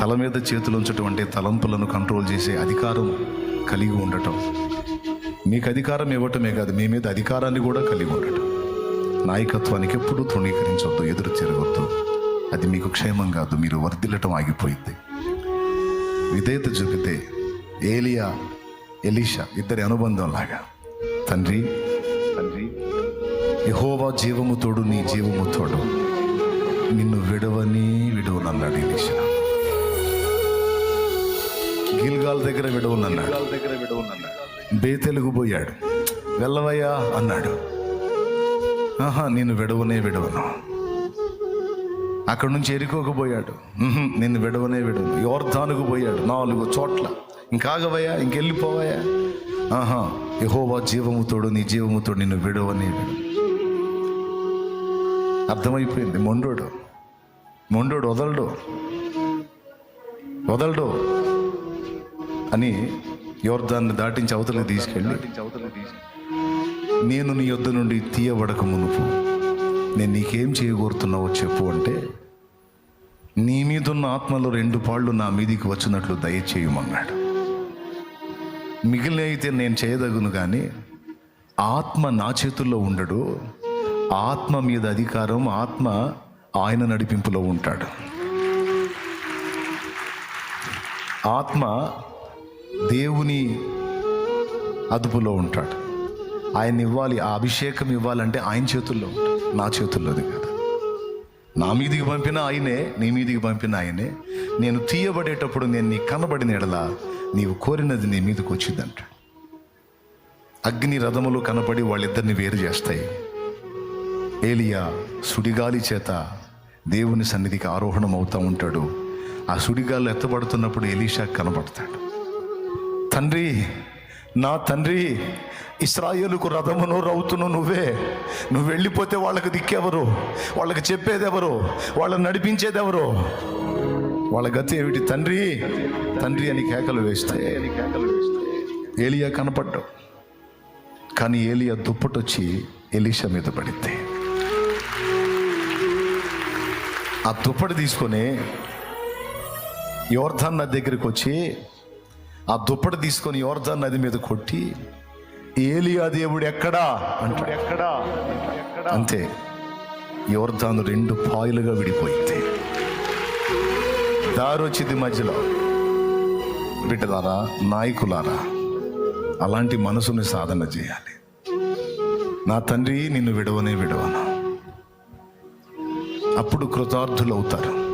తల మీద చేతులు ఉంచటం అంటే తలంపులను కంట్రోల్ చేసే అధికారం కలిగి ఉండటం. మీకు అధికారం ఇవ్వటమే కాదు మీ మీద అధికారాన్ని కూడా కలిగి ఉండటం. నాయకత్వానికి ఎప్పుడూ తృణీకరించవద్దు ఎదురు తిరగొద్దు. అది మీకు క్షేమం కాదు మీరు వర్ధిల్లటం ఆగిపోయింది. విధేయత చూపితే ఏలియా ఎలీషా ఇద్దరి అనుబంధం లాగా. తండ్రి తండ్రి యహోవా జీవము తోడు నీ జీవము తోడు. నిన్ను విడవ గిల్గాల్ దగ్గర విడవనన్నాడు దగ్గర విడవనన్నాడు బేతెలుగు పోయాడు వెళ్ళవయ్యా అన్నాడు. ఆహా నేను విడవనే విడవను. అక్కడ నుంచి ఎరుకోకు పోయాడు "ఉహుం, నిన్ను విడవనే విడవను. యోర్ధానుకు పోయాడు నాలుగు చోట్ల. ఇంకాగవయ్యా ఇంకెళ్ళిపోవయ్యా. ఆహా యహోవా జీవముతోడు నీ జీవముతోడు నిన్ను విడవనే విడవు అర్థమైపోయింది. మొండోడు. మొండోడు వదలడు. వదలడు. అని యోర్ధాన్ని దాటించి అవతలకి తీసుకెళ్ళి నేను నీ యొద్ద నుండి తీయబడక మునుపు నేను నీకేం చేయగోరుతున్నావో చెప్పు అంటే నీ మీదున్న ఆత్మలో రెండు పాళ్ళు నా మీదికి వచ్చినట్లు దయచేయమన్నాడు. మిగిలిన అయితే నేను చేయదగును కానీ ఆత్మ నా చేతుల్లో ఉండడు ఆత్మ మీద అధికారం ఆత్మ ఆయన నడిపింపులో ఉంటాడు. ఆత్మ దేవుని అదుపులో ఉంటాడు. ఆయన ఇవ్వాలి ఆ అభిషేకం ఇవ్వాలంటే ఆయన చేతుల్లో ఉంటుంది. నా చేతుల్లోది కాదు. నా మీదికి పంపిన ఆయనే నీ మీదికి పంపిన ఆయనే. నేను తీయబడేటప్పుడు నేను నీ కనబడిన ఎడలా నీవు కోరినది నీ మీదకి వచ్చిందంట. అగ్ని రథములు కనపడి వాళ్ళిద్దరిని వేరు చేస్తాయి. ఏలియా సుడిగాలి చేత దేవుని సన్నిధికి ఆరోహణం అవుతూ ఉంటాడు. ఆ సుడిగాలు ఎత్తబడుతున్నప్పుడు ఎలీషా కనబడతాడు. తండ్రి నా తండ్రి ఇస్రాయేలుకు రథమును రౌతును నువ్వే. నువ్వు వెళ్ళిపోతే వాళ్ళకి దిక్కెవరు? వాళ్ళకి చెప్పేదెవరు? వాళ్ళని నడిపించేదెవరు? వాళ్ళ గతి ఏమిటి? తండ్రి తండ్రి అని కేకలు వేస్తే ఏలియా కనపడ్డావు కానీ ఏలియా దుప్పటొచ్చి ఎలీషా మీద పడింది. ఆ దుప్పటి తీసుకొని యోర్ధన్ నది దగ్గరికి వచ్చి ఆ దుప్పటి తీసుకొని యోర్ధన్ నది మీద కొట్టి ఏలియా దేవుడు ఎక్కడా? అంటాడు. ఎక్కడా అంతే. యోర్ధాను రెండు పాయలుగా విడిపోయింది. దారి వచ్చింది మధ్యలో. బిడ్డలారా నాయకులారా అలాంటి మనసుని సాధన చేయాలి. నా తండ్రి నిన్ను విడవనే విడవను. అప్పుడు కృతార్థులు అవుతారు